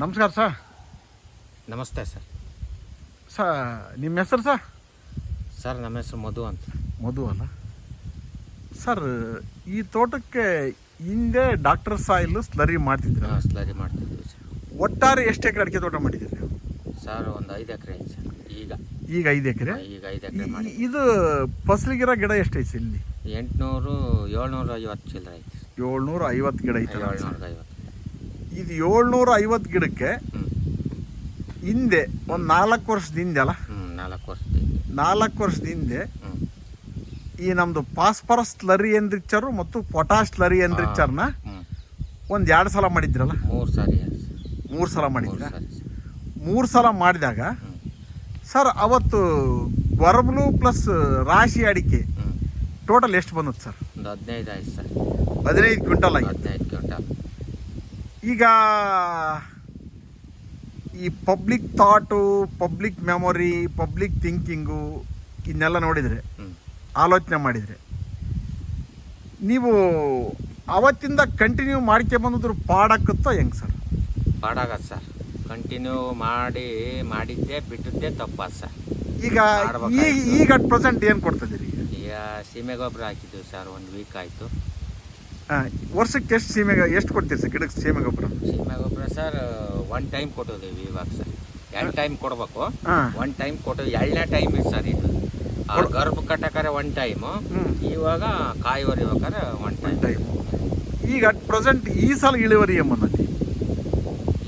ನಮಸ್ಕಾರ ಸರ್. ನಮಸ್ತೆ ಸರ್. ಸ ನಿಮ್ಮ ಹೆಸರು ಸರ್? ಸರ್ ನಮ್ಮ ಹೆಸರು ಮಧು ಅಂತ. ಮಧು ಅಲ್ಲ. ಸರ್ ಈ ತೋಟಕ್ಕೆ ಹಿಂದೆ ಡಾಕ್ಟರ್ ಸಾಯಿಲ್ ಸ್ಲರಿ ಮಾಡ್ತಿದ್ರು? ಸ್ಲರಿ ಮಾಡ್ತಿದ್ವಿ ಸರ್. ಒಟ್ಟಾರೆ ಎಷ್ಟು ಎಕರೆ ಅಡಿಕೆ ತೋಟ ಮಾಡಿದ್ದೀರಿ ನೀವು? ಸರ್ ಒಂದು ಐದು ಎಕರೆ ಐತೆ ಸರ್. ಈಗ. ಈಗ ಐದು ಎಕರೆ? ಈಗ ಐದು ಎಕರೆ ಮಾಡಿ ಇದು ಫಸಲಿಗಿರೋ ಗಿಡ ಎಷ್ಟೈತೆ ಇಲ್ಲಿ? ಎಂಟುನೂರು ಏಳ್ನೂರ ಐವತ್ತು ಚಿಲ್ಲರೆ ಐತೆ ಏಳ್ನೂರ ಐವತ್ತು ಗಿಡ ಐತೆ ಏಳ್ನೂರ ಐವತ್ತು ಇದು ಏಳ್ನೂರ ಐವತ್ತು ಗಿಡಕ್ಕೆ ಹಿಂದೆ ಒಂದು ನಾಲ್ಕು ವರ್ಷದ ಹಿಂದೆ ಅಲ್ಲ? ನಾಲ್ಕು ವರ್ಷದಿಂದ ನಾಲ್ಕು ವರ್ಷದ ಹಿಂದೆ ಈ ನಮ್ದು ಫಾಸ್ಫರಸ್ ಸ್ಲರಿ ಎನ್ರಿಚರು ಮತ್ತು ಪೊಟಾಶ್ ಸ್ಲರಿ ಎನ್ರಿಚರ್ನ ಒಂದು ಎರಡು ಸಲ ಮಾಡಿದ್ರಲ್ಲ? ಮೂರು ಸಾರಿ ಆಯ್ತು ಮೂರು ಸಲ ಮಾಡಿದ್ರ? ಮೂರು ಸಲ ಮಾಡಿದಾಗ ಸರ್ ಅವತ್ತು ಗೊರಬ್ಲು ಪ್ಲಸ್ ರಾಶಿ ಅಡಿಕೆ ಟೋಟಲ್ ಎಷ್ಟು ಬಂದದ್ದು ಸರ್? ಒಂದು ಹದಿನೈದು ಆಯ್ತು ಸರ್. ಹದಿನೈದು ಕ್ವಿಂಟಲ್ ಆಗಿದೆ ಹದಿನೈದು ಕ್ವಿಂಟಲ್. ಈಗ ಈ public thought public memory public thinking ಇದನ್ನೆಲ್ಲ ನೋಡಿದರೆ ಆಲೋಚನೆ ಮಾಡಿದರೆ ನೀವು ಅವತ್ತಿಂದ ಕಂಟಿನ್ಯೂ ಮಾಡ್ಕೊಂಬಂದಿದ್ರು ಪಾಡಕ್ಕತ್ತೋ ಹೆಂಗೆ ಸರ್? ಪಾಡಾಗತ್ತೆ ಸರ್. ಕಂಟಿನ್ಯೂ ಮಾಡಿ ಮಾಡಿದ್ದೆ ಬಿಟ್ಟಿದ್ದೆ ತಪ್ಪ ಸರ್. ಈಗ ಈಗ ಈಗ ಅಟ್ ಪ್ರೆಸೆಂಟ್ ಏನು ಕೊಡ್ತಿದ್ದೀರಿ ಈಗ? ಸೀಮೆ ಗೊಬ್ಬರ ಹಾಕಿದ್ದೀವಿ ಸರ್ ಒಂದು ವೀಕ್ ಆಯಿತು. ಹಾಂ ವರ್ಷಕ್ಕೆ ಎಷ್ಟು ಸೀಮೆ ಎಷ್ಟು ಕೊಡ್ತೀರಿ ಸರ್ ಗಿಡಕ್ಕೆ ಸೀಮೆ ಗೊಬ್ಬರ? ಸೀಮೆ ಗೊಬ್ಬರ ಸರ್ ಒನ್ ಟೈಮ್ ಕೊಟ್ಟಿದ್ದೀವಿ ಇವಾಗ ಸರ್. ಎರಡು ಟೈಮ್ ಕೊಡಬೇಕು. ಹಾಂ. ಒನ್ ಟೈಮ್ ಕೊಟ್ಟು ಎರಡನೇ ಟೈಮ್ ಇದೆ ಸರ್ ಇದು. ಆ ಗರ್ಭ ಕಟ್ಟಕ್ಕಾರೆ ಒನ್ ಟೈಮು ಇವಾಗ ಕಾಯಿ ಹೊರಿಬೇಕಾರೆ ಒನ್ ಟೈಮ್ ಟೈಮ್ ಈಗ ಅಟ್ ಪ್ರೆಸೆಂಟ್ ಈ ಸಲ ಇಳುವರಿ ಎಮ್ಮನಲ್ಲಿ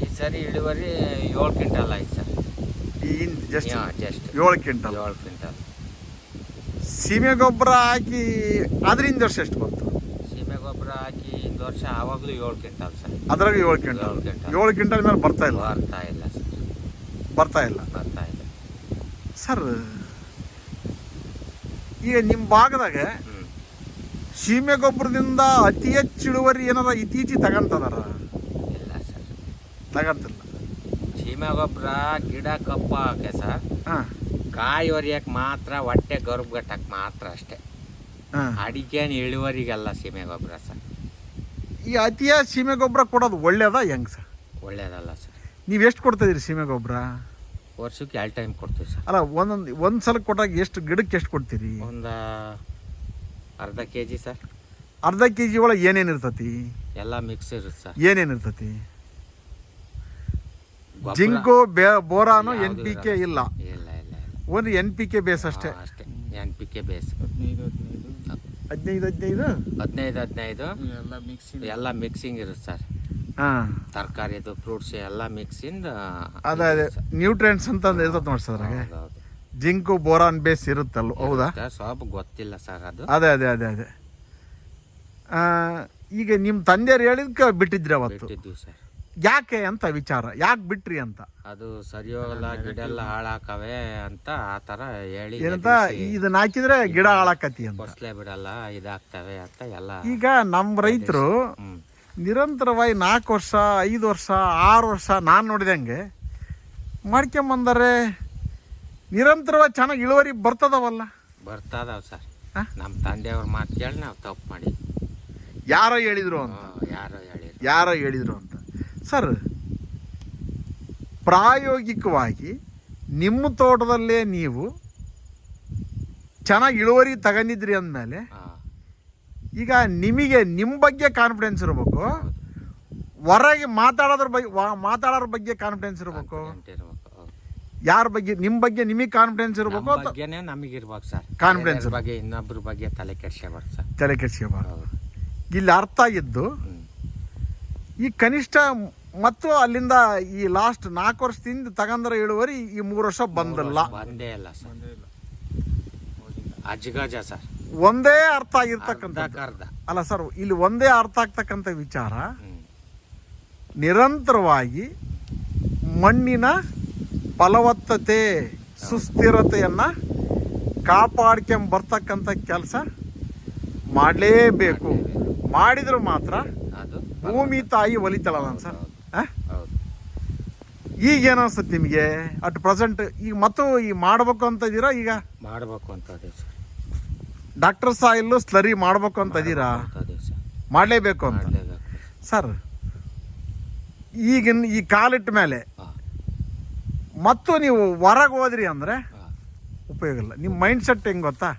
ಈ ಸರಿ ಇಳುವರಿ ಏಳು ಕ್ವಿಂಟಲ್ ಆಯ್ತು ಸರ್. ಜಸ್ಟ್ ಜಸ್ಟ್ ಏಳು ಕ್ವಿಂಟಲ್. ಏಳು ಕ್ವಿಂಟಲ್. ಸೀಮೆ ಗೊಬ್ಬರ ಹಾಕಿ ಅದರಿಂದ ವರ್ಷ ಎಷ್ಟು ಬಂತು ಹಾಕಿ ಇಂದು ವರ್ಷ ಆವಾಗಲೂ ಏಳು ಕ್ವಿಂಟಲ್ ಸರ್. ಅದ್ರಾಗ ಏಳು ಕ್ವಿಂಟಲ್. ಏಳು ಕ್ವಿಂಟಲ್. ಏಳು ಕ್ವಿಂಟಲ್ ಮೇಲೆ ಬರ್ತಾ ಇಲ್ಲ? ಬರ್ತಾ ಇಲ್ಲ ಸರ್. ಬರ್ತಾ ಇಲ್ಲ. ಬರ್ತಾ ಇಲ್ಲ. ಸರ್ ಈಗ ನಿಮ್ಮ ಭಾಗದಾಗ ಸೀಮೆ ಗೊಬ್ಬರದಿಂದ ಅತಿ ಹೆಚ್ಚು ಇಳುವರಿ ಏನಾರ ಇತ್ತೀಚೆಗೆ ತಗೊಂತದಾರ? ಇಲ್ಲ ಸರ್. ತಗಂತಿಲ್ಲ. ಸೀಮೆ ಗೊಬ್ಬರ ಗಿಡ ಕಪ್ಪು ಹಾಕೆ ಸರ್. ಹಾಂ. ಕಾಯಿ ಒರಿಯಕ್ಕೆ ಮಾತ್ರ ಹೊಟ್ಟೆ ಗರ್ಭಗಟ್ಟಕ್ಕೆ ಮಾತ್ರ ಅಷ್ಟೇ. ಹಾಂ. ಅಡಿಕೆನ ಇಳುವರಿಗೆಲ್ಲ ಸೀಮೆ ಗೊಬ್ಬರ ಸರ್. ಈ ಅತಿಯಾದ ಸೀಮೆ ಗೊಬ್ಬರ ಕೊಡೋದು ಒಳ್ಳೇದಾ ಹೆಂಗ್ ಸರ್? ಒಳ್ಳೇದಲ್ಲ ಸರ್. ನೀವು ಎಷ್ಟು ಕೊಡ್ತಿದ್ದೀರಿ ಸೀಮೆ ಗೊಬ್ಬರ? ವರ್ಷಕ್ಕೆ ಎರಡು ಟೈಮ್ ಕೊಡ್ತೀವಿ ಸರ್. ಅಲ್ಲ ಒಂದೊಂದು ಒಂದು ಸಲ ಕೊಟ್ಟಾಗ ಎಷ್ಟು ಗಿಡಕ್ಕೆ ಎಷ್ಟು ಕೊಡ್ತೀರಿ? ಒಂದು ಅರ್ಧ ಕೆ ಜಿ ಸರ್. ಅರ್ಧ ಕೆ ಜಿ ಒಳಗೆ ಏನೇನು ಇರ್ತತಿ? ಎಲ್ಲ ಮಿಕ್ಸ್ ಇರುತ್ತೆ ಸರ್. ಏನೇನು ಇರ್ತತಿ? ಗೊಬ್ರ ಜಿಂಕು ಬೇ ಬೋರಾನು ಎನ್ ಪಿ ಕೆ ಇಲ್ಲ. ಇಲ್ಲ ಇಲ್ಲ ಇಲ್ಲ. ಒಂದು ಎನ್ ಪಿ ಕೆ ಬೇಸ್ ಅಷ್ಟೇ. ಅಷ್ಟೇ. ಎನ್ ಪಿ ಕೆ ಬೇಸ್ ಹದಿನೈದು ಹದಿನೈದು. ಹದಿನೈದು ಹದಿನೈದು? ಎಲ್ಲ ಮಿಕ್ಸಿಂಗ್ ಎಲ್ಲ ಮಿಕ್ಸಿಂಗ್ ಇರುತ್ತೆ ಸರ್. ಹಾಂ. ತರಕಾರಿದು ಫ್ರೂಟ್ಸ್ ಎಲ್ಲ ಮಿಕ್ಸಿಂದ ಅದೇ ಅದೇ ನ್ಯೂಟ್ರಿಯೆಂಟ್ಸ್ ಅಂತ ಒಂದು ಇರ್ತದೆ ನೋಡಿ ಸರ್ ಜಿಂಕು ಬೋರಾನ್ ಬೇಸ್ ಇರುತ್ತಲ್ಲ ಹೌದಾ? ಸ್ವಲ್ಪ ಗೊತ್ತಿಲ್ಲ ಸರ್ ಅದು. ಅದೇ ಅದೇ ಅದೇ ಅದೇ. ಆ, ಈಗ ನಿಮ್ಮ ತಂದೆಯವ್ರು ಹೇಳಿದ್ಕೆ ಬಿಟ್ಟಿದ್ರಿ ಅವತ್ತು? ಬಿಟ್ಟಿದ್ವಿ ಸರ್. ಯಾಕೆ ಅಂತ ವಿಚಾರ ಯಾಕೆ ಬಿಟ್ರಿ ಅಂತ? ಅದು ಸರಿ ಹೋಗಲ್ಲ ಗಿಡ ಎಲ್ಲ ಹಾಳಾಕವೆ ಅಂತ ಆ ಥರ ಹೇಳಿ ಏನಂತ ಇದನ್ನ ಹಾಕಿದ್ರೆ ಗಿಡ ಹಾಳಾಕತಿ ಅಂತ. ಕೊಸ್ಲೆ ಬಿಡಲ್ಲ ಇದಾಗ್ತವೆ ಅಂತ ಎಲ್ಲ ಈಗ ನಮ್ಮ ರೈತರು ನಿರಂತರವಾಗಿ ನಾಲ್ಕು ವರ್ಷ ಐದು ವರ್ಷ ಆರು ವರ್ಷ ನಾನು ನೋಡಿದಂಗೆ ಮಾಡ್ಕೊಂಬಂದರೆ ನಿರಂತರವಾಗಿ ಚೆನ್ನಾಗಿ ಇಳುವರಿ ಬರ್ತದವಲ್ಲ? ಬರ್ತದಾವ ಸರ್. ಹಾ? ನಮ್ಮ ತಂದೆಯವ್ರ ಮಾತು ಕೇಳಿ ನಾವು ತಪ್ಪು ಮಾಡಿ ಯಾರೋ ಹೇಳಿದ್ರು ಅಂತ. ಯಾರೋ ಹೇಳಿದ್ರು. ಯಾರೋ ಹೇಳಿದ್ರು ಅಂತ. ಸರ್ ಪ್ರಾಯೋಗಿಕವಾಗಿ ನಿಮ್ಮ ತೋಟದಲ್ಲೇ ನೀವು ಚೆನ್ನಾಗಿ ಇಳುವರಿ ತಗೊಂಡಿದ್ರಿ ಅಂದಮೇಲೆ ಈಗ ನಿಮಗೆ ನಿಮ್ಮ ಬಗ್ಗೆ ಕಾನ್ಫಿಡೆನ್ಸ್ ಇರಬೇಕು. ಹೊರಗೆ ಮಾತಾಡೋದ್ರ ಬಗ್ಗೆ ಮಾತಾಡೋದ್ರ ಬಗ್ಗೆ ಕಾನ್ಫಿಡೆನ್ಸ್ ಇರಬೇಕು. ಇರ್ಬೇಕು ಯಾರ ಬಗ್ಗೆ ನಿಮ್ಮ ಬಗ್ಗೆ ನಿಮಗೆ ಕಾನ್ಫಿಡೆನ್ಸ್ ಇರಬೇಕು ಬಗ್ಗೆನೇ ನಮಗೆ ನಮಗಿರ್ಬೇಕು ಸರ್. ಕಾನ್ಫಿಡೆನ್ಸ್ ಬಗ್ಗೆ ಇನ್ನೊಬ್ಬರ ಬಗ್ಗೆ ತಲೆ ಕೆಡಿಸ್ಕೋಬಾರ್ದು ಸರ್. ತಲೆ ಕೆಡಿಸ್ಕೋಬಾರ್ದು. ಇಲ್ಲಿ ಅರ್ಥ ಆಗಿದ್ದು. ಈ ಕನಿಷ್ಠ ಮತ್ತು ಅಲ್ಲಿಂದ ಈ ಲಾಸ್ಟ್ ನಾಲ್ಕು ವರ್ಷದಿಂದ ತಗಂದ್ರ ಇಳುವರಿ ಈ ಮೂರು ವರ್ಷ ಬಂದಿಲ್ಲ. ಬಂದೇ ಇಲ್ಲ ಸರ್. ಒಂದೇ ಇಲ್ಲ. ಅಜ್ಗಜ ಸರ್. ಒಂದೇ ಅರ್ಥ ಆಗಿರ್ತಕ್ಕಂಥ ಅರ್ಧ ಅಲ್ಲ ಸರ್ ಇಲ್ಲಿ ಒಂದೇ ಅರ್ಥ ಆಗ್ತಕ್ಕಂಥ ವಿಚಾರ. ನಿರಂತರವಾಗಿ ಮಣ್ಣಿನ ಫಲವತ್ತತೆ ಸುಸ್ಥಿರತೆಯನ್ನ ಕಾಪಾಡ್ಕೊಂಡ್ ಬರ್ತಕ್ಕಂಥ ಕೆಲಸ ಮಾಡಲೇಬೇಕು. ಮಾಡಿದ್ರೆ ಮಾತ್ರ ಭೂಮಿ ತಾಯಿ ಒಲಿತಾಳಲ್ಲ ಸರ್. ಆ? ಹೌದು ಈಗ ಏನು ಅನ್ಸುತ್ತೆ ನಿಮಗೆ? ಅಟ್ ಪ್ರೆಸೆಂಟ್ ಈಗ ಮತ್ತು ಈಗ ಮಾಡ್ಬೇಕು ಅಂತ ಇದೀರಾ ಈಗ? ಮಾಡ್ಬೇಕು ಅಂತ ಸರ್. ಡಾಕ್ಟರ್ ಸಾಯಿಲ್ ಸ್ಲರಿ ಮಾಡ್ಬೇಕು ಅಂತ ಸರ್. ಮಾಡಲೇಬೇಕು ಅಂತ. ಮಾಡ್ಲೇಬೇಕು. ಸರ್ ಈಗಿನ ಈ ಕಾಲಿಟ್ಟ ಮೇಲೆ ಮತ್ತು ನೀವು ಹೊರಗೆ ಹೋದ್ರಿ ಅಂದರೆ ಉಪಯೋಗ ಇಲ್ಲ. ನಿಮ್ಮ ಮೈಂಡ್ ಸೆಟ್ ಹೆಂಗೆ ಗೊತ್ತಾ?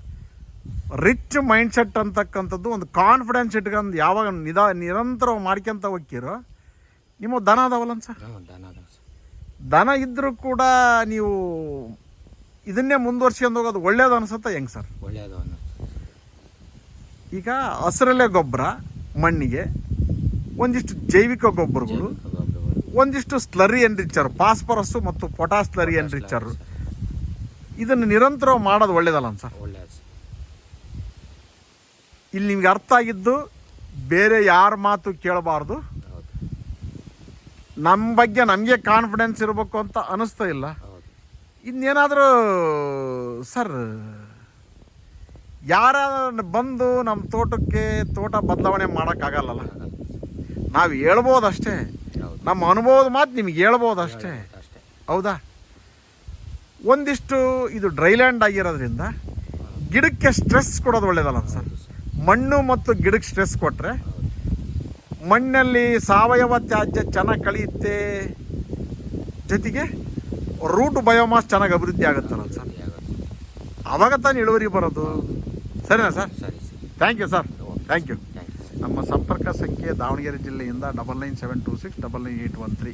ರಿಚ್ ಮೈಂಡ್ ಸೆಟ್ ಅಂತಕ್ಕಂಥದ್ದು ಒಂದು ಕಾನ್ಫಿಡೆನ್ಸ್ ಇಟ್ಕೊಂಡು ಯಾವಾಗ ನಿದಾ ನಿರಂತರ ಮಾಡ್ಕೊಂತ ಹೋಗ್ತೀರೋ ನಿಮ್ಮ ದನ ಅದಾವಲ್ಲ ಸರ್? ದನ ಇದ್ದರೂ ಕೂಡ ನೀವು ಇದನ್ನೇ ಮುಂದುವರ್ಸ್ಕೊಂಡು ಹೋಗೋದು ಒಳ್ಳೇದು ಅನಿಸುತ್ತಾ ಹೆಂಗೆ ಸರ್? ಒಳ್ಳೆಯದು ಅನ್ನೋ ಈಗ ಹಸಿರಲೆ ಗೊಬ್ಬರ ಮಣ್ಣಿಗೆ ಒಂದಿಷ್ಟು ಜೈವಿಕ ಗೊಬ್ಬರಗಳು ಒಂದಿಷ್ಟು ಸ್ಲರಿ ಎನ್ರಿಚರ್ ಫಾಸ್ಫರಸ್ಸು ಮತ್ತು ಪೊಟಾಸ್ ಸ್ಲರಿ ಎನ್ರಿಚರ್ ಇದನ್ನು ನಿರಂತರ ಮಾಡೋದು ಒಳ್ಳೇದಲ್ಲ ಸರ್? ಒಳ್ಳೆಯದು ಇಲ್ಲಿ ನಿಮ್ಗೆ ಅರ್ಥ ಆಗಿದ್ದು ಬೇರೆ ಯಾರ ಮಾತು ಕೇಳಬಾರ್ದು. ನಮ್ಮ ಬಗ್ಗೆ ನಮಗೆ ಕಾನ್ಫಿಡೆನ್ಸ್ ಇರಬೇಕು ಅಂತ ಅನಿಸ್ತಾ ಇಲ್ಲ. ಇನ್ನೇನಾದರೂ, ಸರ್ ಯಾರ ಬಂದು ನಮ್ಮ ತೋಟಕ್ಕೆ ತೋಟ ಬದಲಾವಣೆ ಮಾಡೋಕ್ಕಾಗಲ್ಲಲ್ಲ? ನಾವು ಹೇಳ್ಬೋದಷ್ಟೇ. ನಮ್ಮ ಅನುಭವದ ಮಾತು ನಿಮ್ಗೆ ಹೇಳ್ಬೋದಷ್ಟೇ. ಹೌದಾ? ಒಂದಿಷ್ಟು ಇದು ಡ್ರೈಲ್ಯಾಂಡ್ ಆಗಿರೋದ್ರಿಂದ ಗಿಡಕ್ಕೆ ಸ್ಟ್ರೆಸ್ ಕೊಡೋದು ಒಳ್ಳೇದಲ್ಲ ಸರ್? ಮಣ್ಣು ಮತ್ತು ಗಿಡಕ್ಕೆ ಸ್ಟ್ರೆಸ್ ಕೊಟ್ಟರೆ ಮಣ್ಣಲ್ಲಿ ಸಾವಯವ ತ್ಯಾಜ್ಯ ಚೆನ್ನಾಗಿ ಕಳೆಯುತ್ತೆ ಜೊತೆಗೆ ರೂಟ್ ಬಯೋಮಾಸ್ ಚೆನ್ನಾಗಿ ಅಭಿವೃದ್ಧಿ ಆಗುತ್ತಲ್ಲ ಸರ್? ಅವಾಗ ಆವಾಗ ತಾನು ಇಳುವರಿ ಬರೋದು? ಸರಿನಾ ಸರ್? ಸರಿ ಸರಿ. Thank you sir okay thank you thank you ನಮ್ಮ ಸಂಪರ್ಕ ಸಂಖ್ಯೆ ದಾವಣಗೆರೆ ಜಿಲ್ಲೆಯಿಂದ double nine seven two six double nine eight one three